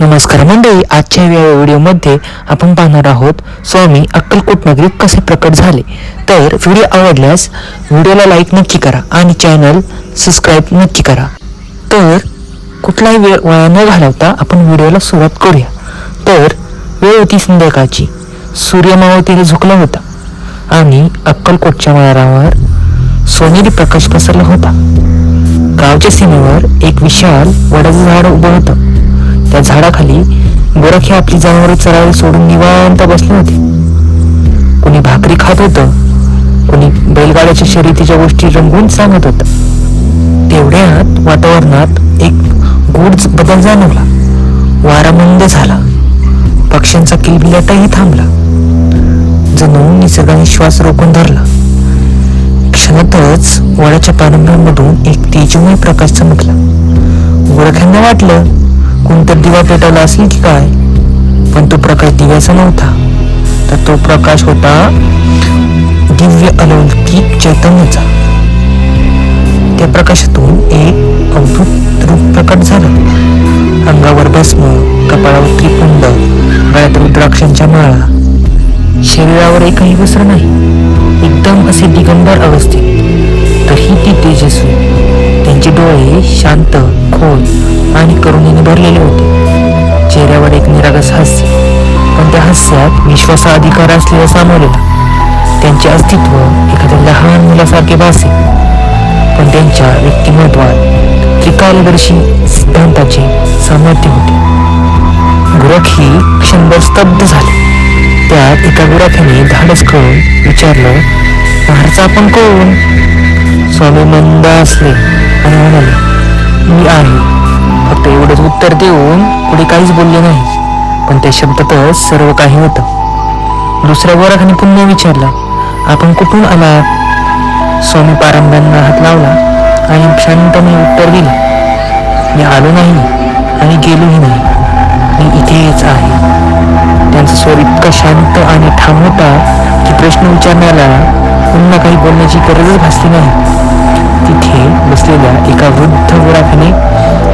नमस्कार मंडळी आजच्या या व्हिडिओमध्ये आपण पाहणार आहोत स्वामी अक्कलकोट नगरीत कसे प्रकट झाले. तर व्हिडिओ आवडल्यास व्हिडिओला लाईक नक्की करा आणि चॅनल सबस्क्राईब नक्की करा. तर कुठलाही वेळ वाया न घालवता आपण व्हिडिओला सुरुवात करूया. तर वेळ होती संध्याकाळची. सूर्य झुकला होता आणि अक्कलकोटच्या माळावर सोनेरी प्रकाश पसरला होता. गावच्या सीमेवर एक विशाल वडाचं झाड उभं होतं. त्या झाडाखाली गोरखे आपली जनावरे चरायला सोडून निवांत बसले होते. कोणी भाकरी खात होतं कोणी बैलगाड्याच्या शर्यतीच्या गोष्टी रंगवून सांगत होतं. तेवढ्यात वातावरणात एक गोड बदल जाणवला. वारा मंद झाला. पक्ष्यांचा किलबिलाटही थांबला. जणू निसर्गाने श्वास रोखून धरला. क्षणातच वडाच्या पारंब्यांमधून एक तेजमय प्रकाश चमकला. गोरख्यांना वाटलं कोणतर दिवा पेटवला असेल की काय? पण तो प्रकाश दिव्याचा नव्हता. तर तो प्रकाश होता दिव्य अलौकिक चैतन्याचा. त्या प्रकाशातून एक अद्भुत रूप प्रकट झालं. अंगावर भस्म कपाळावर त्रिकुंड गळ्यात रुद्राक्षांच्या माळा. शरीरावर एकही वस्त्र नाही. एकदम असे दिगंबर अवस्थेत. तरीही ती तेजस्वी. त्यांचे डोळे शांत खोल आणि करुणेने भरलेले होते. चेहऱ्यावर एक निरागस हास्य पण त्या हास्यात विश्वासा अधिकार असलेला सामावलेला त्यांचे अस्तित्व एखाद्या लहान मुलासारखे भासे. पण त्यांच्या व्यक्तिमत्वात त्रिकालदर्शी सिद्धांताचे सामर्थ्य होते. गुरख ही क्षणभर स्तब्ध झाले. त्यात एका गुराख्याने धाडस करून विचारलं महाराज आपण कोण? स्वामी मंद असले आणि म्हणाले मी आहे. फक्त एवढंच उत्तर देऊन पुढे काहीच बोलले नाही. पण त्या शब्दातच सर्व काही होतं. दुसऱ्या वराखाने पुन्हा विचारला आपण कुठून आला स्वामी पारंब्यांना हात लावला आणि शांतपणे उत्तर दिले मी आलो नाही आणि गेलोही नाही. मी इथेच आहे. त्यांचा स्वर इतका शांत आणि ठाम होता की प्रश्न विचारण्याला पुन्हा काही बोलण्याची गरजच भासली नाही. तिथे बसलेल्या एका वृद्ध गुराखाने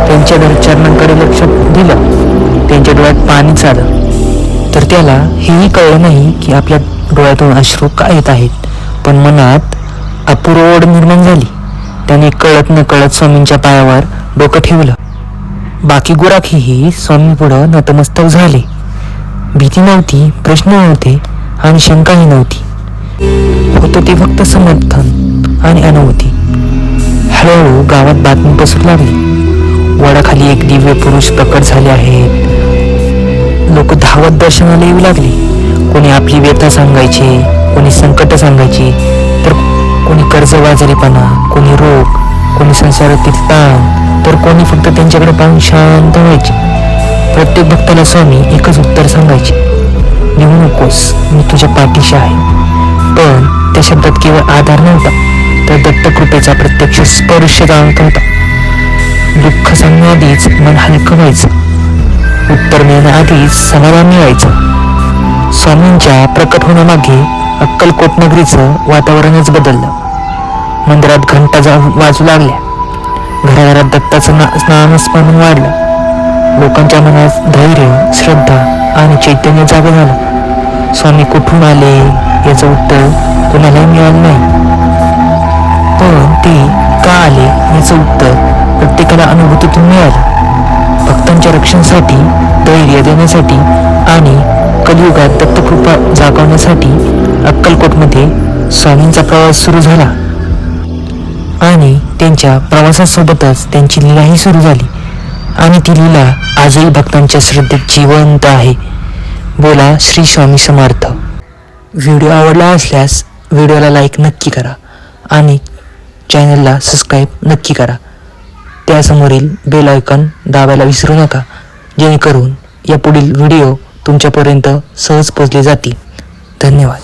त्यांच्या घरचरणांकडे लक्ष दिलं. त्यांच्या डोळ्यात पाणीच आलं तर त्याला हेही कळलं नाही की आपल्या डोळ्यातून अश्रू का येत आहेत. पण मनात अपूर्व ओढ निर्माण झाली. त्याने कळत न कळत स्वामींच्या पायावर डोकं ठेवलं. बाकी गुराखीही स्वामी पुढं नतमस्तक झाले. भीती नव्हती प्रश्न नव्हते आणि शंकाही नव्हती. होतं ते फक्त समर्थन आणि अनुभूती हळूहळू गावात बातमी पसरू लागली वडाखाली एक दिव्य पुरुष प्रकट झाले आहेत. लोक धावत दर्शनाला येऊ लागले. कोणी आपली व्यथा सांगायची कोणी संकट सांगायची तर कोणी कर्जबाजारीपणा कोणी रोग कोणी संसारातील ताण तर कोणी फक्त त्यांच्याकडे पाहून शांत व्हायचे. प्रत्येक भक्ताला स्वामी एकच उत्तर सांगायचे. निघू नकोस मी तुझ्या पाठीशी आहे. पण त्या शब्दात केवळ आधार नव्हता. त्या दत्तकृपेचा प्रत्यक्ष स्पर्श जाणत होता दुःख सांगण्याआधीच मन हलकं व्हायचं. उत्तर मिळण्याआधीच समाधान मिळायचं. स्वामींच्या प्रकट होण्यामागे अक्कलकोट नगरीचं वातावरणच बदललं. मंदिरात घंटा जा वाजू लागल्या. घराघरात दत्ताचं ना स्नानस्मरण वाढलं. लोकांच्या मनात धैर्य श्रद्धा आणि चैतन्य जागं झालं. स्वामी कुठून आले? याचं उत्तर कोणालाही मिळालं नाही. आले उत्तर प्रत्येकाला अनुभूतीतून मिळालं. भक्तांच्या रक्षणासाठी धैर्य देण्यासाठी आणि कलियुगात दत्तकृपा जागवण्यासाठी अक्कलकोटमध्ये स्वामींचा प्रवास सुरू झाला. आणि त्यांच्या प्रवासासोबतच त्यांची लीलाही सुरू झाली. आणि ती लीला आजही भक्तांच्या श्रद्धेत जिवंत आहे. बोला श्री स्वामी समर्थ. व्हिडिओ आवडला असल्यास व्हिडिओला लाईक नक्की करा आणि चॅनलला सबस्क्राईब नक्की करा. त्यासमोरील बेल आयकॉन दाबायला विसरू नका. जेणेकरून या पुढील व्हिडिओ तुमच्यापर्यंत सहज पोचले जातील. धन्यवाद.